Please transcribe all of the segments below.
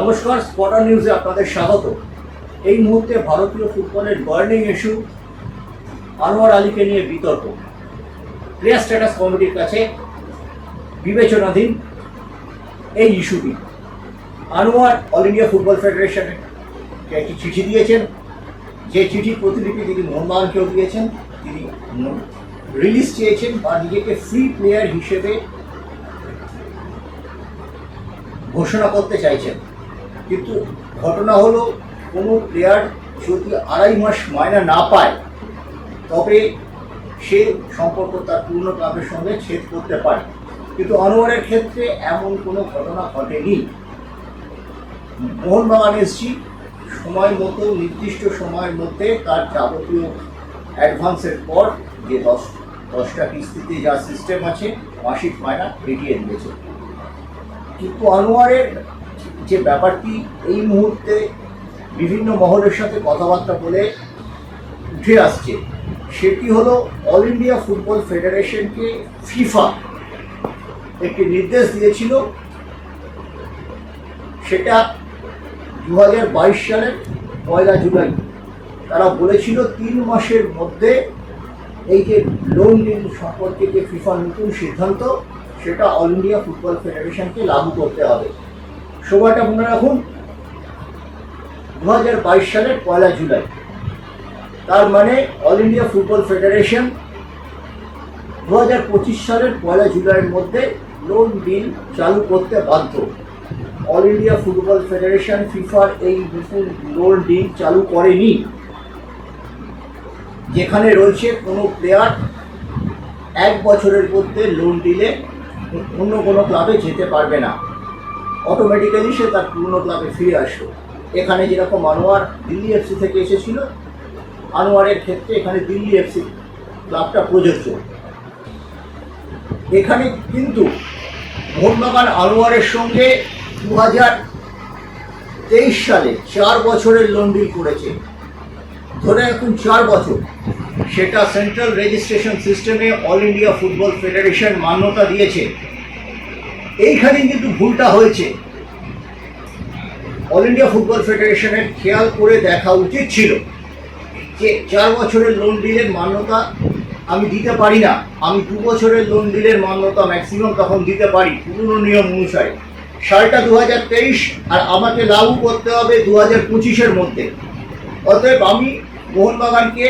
নমস্কার স্পটার নিউজে আপনাদের স্বাগত। এই মুহূর্তে ভারতীয় ফুটবলের বার্নিং ইস্যু আনোয়ার আলীকে নিয়ে বিতর্ক। প্লেয়ার স্ট্যাটাস কমিটির কাছে বিবেচনাধীন এই ইস্যুটি আনোয়ার অল ইন্ডিয়া ফুটবল ফেডারেশনে একটি চিঠি দিয়েছেন, যে চিঠির প্রতিলিপি তিনি মোহনবাগানকেও দিয়েছেন, তিনি রিলিজ চেয়েছেন বা নিজেকে ফ্রি প্লেয়ার হিসেবে ঘোষণা করতে চাইছেন। কিন্তু ঘটনা হলো, কোনো প্লেয়ার যদি আড়াই মাস মায়না না পায়, তবে সে সম্পর্ক তার পূর্ণ ক্লাবের সঙ্গে ছেদ করতে পারে। কিন্তু আনোয়ারের ক্ষেত্রে এমন কোনো ঘটনা ঘটেনি। মোহনবাগান এসছি, সময় মতো, নির্দিষ্ট সময়ের মধ্যে তার যাবতীয় অ্যাডভান্সের পর যে দশ, দশটা কিস্তিতে যা সিস্টেম আছে, মাসিক মায়না মিটিয়ে দিয়েছে কিন্তু আনোয়ারের যে ব্যাপারটি এই মুহূর্তে বিভিন্ন মহলের সাথে কথাবার্তা বলে উঠে আসছে, সেটি হলো অল ইন্ডিয়া ফুটবল ফেডারেশনকে ফিফা একটি নির্দেশ দিয়েছিল। সেটা দু হাজার বাইশ সালের পয়লা জুলাই। তারা বলেছিল তিন মাসের মধ্যে এই যে লোন ডিল সম্পর্কে যে ফিফা নতুন সিদ্ধান্ত, সেটা অল ইন্ডিয়া ফুটবল ফেডারেশনকে লাগু করতে হবে। সময়টা মনে রাখুন দু হাজার বাইশ সালের পয়লা জুলাই। তার মানে অল ইন্ডিয়া ফুটবল ফেডারেশন দু হাজার পঁচিশ সালের পয়লা জুলাইয়ের মধ্যে লোন বিল চালু করতে বাধ্য। অল ইন্ডিয়া ফুটবল ফেডারেশন ফিফার এই নতুন লোন ডিল চালু করেনি। যেখানে রয়েছে কোনো প্লেয়ার এক বছরের মধ্যে লোন দিলে অন্য কোনো ক্লাবে যেতে পারবে না। অটোমেটিক্যালি সে তার পুরনো ক্লাবে ফিরে আসলো। এখানে যেরকম আনোয়ার দিল্লি এফসি থেকে এসেছিল, আনোয়ারের ক্ষেত্রে এখানে দিল্লি এফসি ক্লাবটা প্রযোজ্য। এখানে কিন্তু মোহনবাগান আনোয়ারের সঙ্গে দু হাজার তেইশ সালে চার বছরের লোন ডিল করেছে। ধরে এখন চার বছর। সেটা সেন্ট্রাল রেজিস্ট্রেশন সিস্টেমে অল ইন্ডিয়া ফুটবল ফেডারেশন মান্যতা দিয়েছে। এইখানে কিন্তু ভুলটা হয়েছে। অল ইন্ডিয়া ফুটবল ফেডারেশনের খেয়াল করে দেখা উচিত ছিল যে চার বছরের লোন ডিলের মান্যতা আমি দিতে পারি না। আমি দু বছরের লোন ডিলের মান্যতা ম্যাক্সিমাম তখন দিতে পারি পুরনো নিয়ম অনুসারে। সালটা দু হাজার তেইশ আর আমাকে লাগু করতে হবে দু হাজার পঁচিশের মধ্যে। অতএব আমি মোহনবাগানকে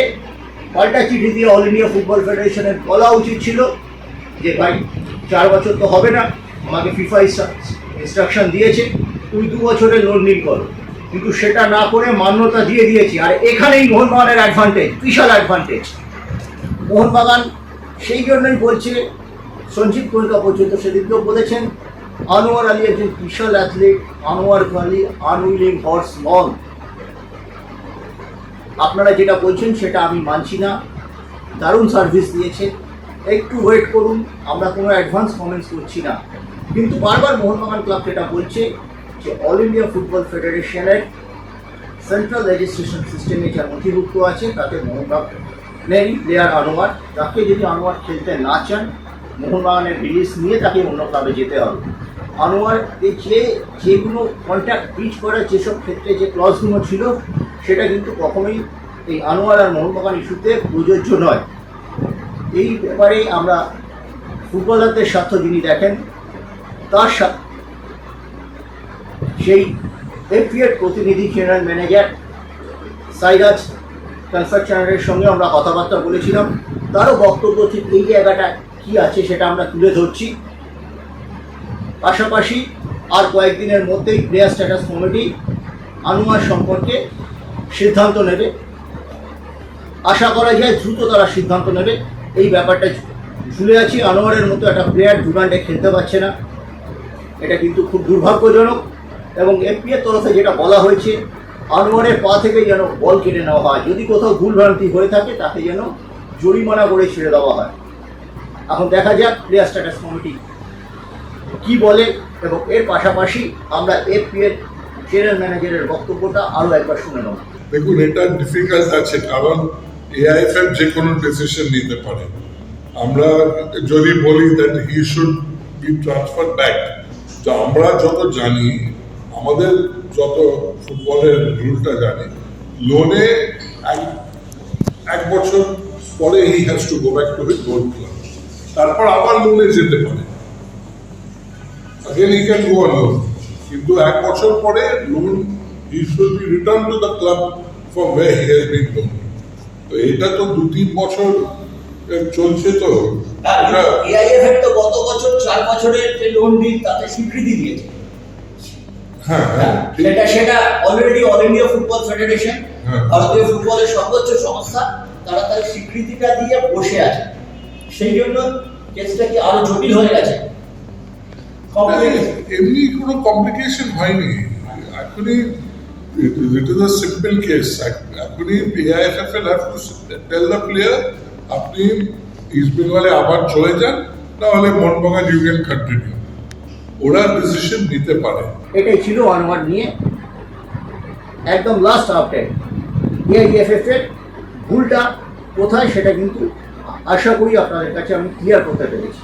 পাল্টা চিঠি দিয়ে অল ইন্ডিয়া ফুটবল ফেডারেশনের বলা উচিত ছিল যে, ভাই, চার বছর তো হবে না। আমাকে ফিফা ইনস্ট্রাকশন দিয়েছে তুই দু বছরের লোন নীল করো। কিন্তু সেটা না করে মান্যতা দিয়ে দিয়েছি। আর এখানেই মোহনবাগানের অ্যাডভান্টেজ বিশাল অ্যাডভান্টেজ মোহনবাগান সেই জন্যই বলছে, সঞ্জীব কলকা পর্যন্ত সেদিনকেও বলেছেন, আনোয়ার আলী একজন বিশাল athlete Anwar Ali unwilling horse নন আপনারা যেটা বলছেন সেটা আমি মানছি না। দারুণ সার্ভিস দিয়েছে। একটু ওয়েট করুন, আমরা কোনো অ্যাডভান্স কমেন্টস করছি না। কিন্তু বারবার মোহনবাগান ক্লাব যেটা বলছে যে অল ইন্ডিয়া ফুটবল ফেডারেশনের সেন্ট্রাল রেজিস্ট্রেশন সিস্টেমে যা নথিভুক্ত আছে, তাতে মোহনবাগানেরই প্লেয়ার আনোয়ার, তাকে যদি আনোয়ার খেলতে না চান মোহনবাগানের রিলিজ নিয়ে তাকে অন্য ক্লাবে যেতে হবে। আনোয়ার যে, যেগুলো কন্ট্যাক্ট ব্রিচ করার যেসব ক্ষেত্রে যে ক্লজগুলো ছিল, সেটা কিন্তু কখনোই এই আনোয়ার আর মোহনবাগান ইস্যুতে প্রযোজ্য নয়। এই ব্যাপারে আমরা ফুটবলারদের স্বার্থ যিনি দেখেন তার সাথে সেই এফপিএর প্রতিনিধি জেনারেল ম্যানেজার সাইরাজ কনস্ট্রাকশনের সঙ্গে আমরা কথাবার্তা বলেছিলাম। তারও বক্তব্য ঠিক এই জায়গাটা কী আছে সেটা আমরা তুলে ধরছি। পাশাপাশি আর কয়েকদিনের মধ্যেই প্লেয়ার স্ট্যাটাস কমিটি আনোয়ার সম্পর্কে সিদ্ধান্ত নেবে। আশা করা যায় দ্রুত তারা সিদ্ধান্ত নেবে। এই ব্যাপারটা ঝুলে আছি। আনোয়ারের মতো একটা প্লেয়ার ডুরান্ডে খেলতে পারছে না। এটা কিন্তু খুব দুর্ভাগ্যজনক এবং এফপিএর তরফে যেটা বলা হয়েছে, আনোয়ারের পা থেকে যেন বল কেটে নেওয়া হয়। যদি কোথাও ভুলভ্রান্তি হয়ে থাকে, তাকে যেন জরিমানা করে ছেড়ে দেওয়া হয়। এখন দেখা যাক প্লেয়ার স্ট্যাটাস কমিটি কি বলে এবং এর পাশাপাশি আমরা এফপিএর জেনারেল ম্যানেজারের বক্তব্যটা আরও একবার শুনে নেব। দেখুন, এটা ডিফিকাল্ট আছে, কারণ এআইএফএফ যে কোনো ডিসিশন নিতে পারে। আমরা যদি বলি that he should be transfer back তো আমরা যত জানি, আমাদের যত ফুটবলের রুলটা জানি, লোনে এক বছর পরে he has to go back to his old club তারপর আবার লোনে যেতে পারে। Again he can go on loan কিন্তু এক বছর পরে loan he should be return to the club from where he has been loan তো এটা তো দু তিন বছর চলছে তো। এটা এআইএফ তো গত বছর চার বছরের যে লোন ডিল তাতে স্বীকৃতি দিয়েছে। হ্যাঁ হ্যাঁ ঠিক। সেটা সেটা already all India football federation হ্যাঁ। ভারতীয় ফুটবলের সর্বোচ্চ সংস্থা তারা তার স্বীকৃতিটা দিয়ে বসে আছে। সেই জন্য কেসটা কি আরও জটিল হয়ে গেছে? এমনি কোনো কমপ্লিকেশন হয়নি। এখনই will have to tell the player আপনি ইস্ট বেঙ্গলে আবার চলে যান, নাহলে মোহনবাগান ইউ ক্যান কন্টিনিউ। ওরা ডিসিশন নিতে পারে। এটাই ছিল আমার নিয়ে। একদম লাস্ট আপডেট এআইএফএফ এর ভুলটা কোথায় সেটা কিন্তু আশা করি আপনাদের কাছে আমি ক্লিয়ার করতে পেরেছি।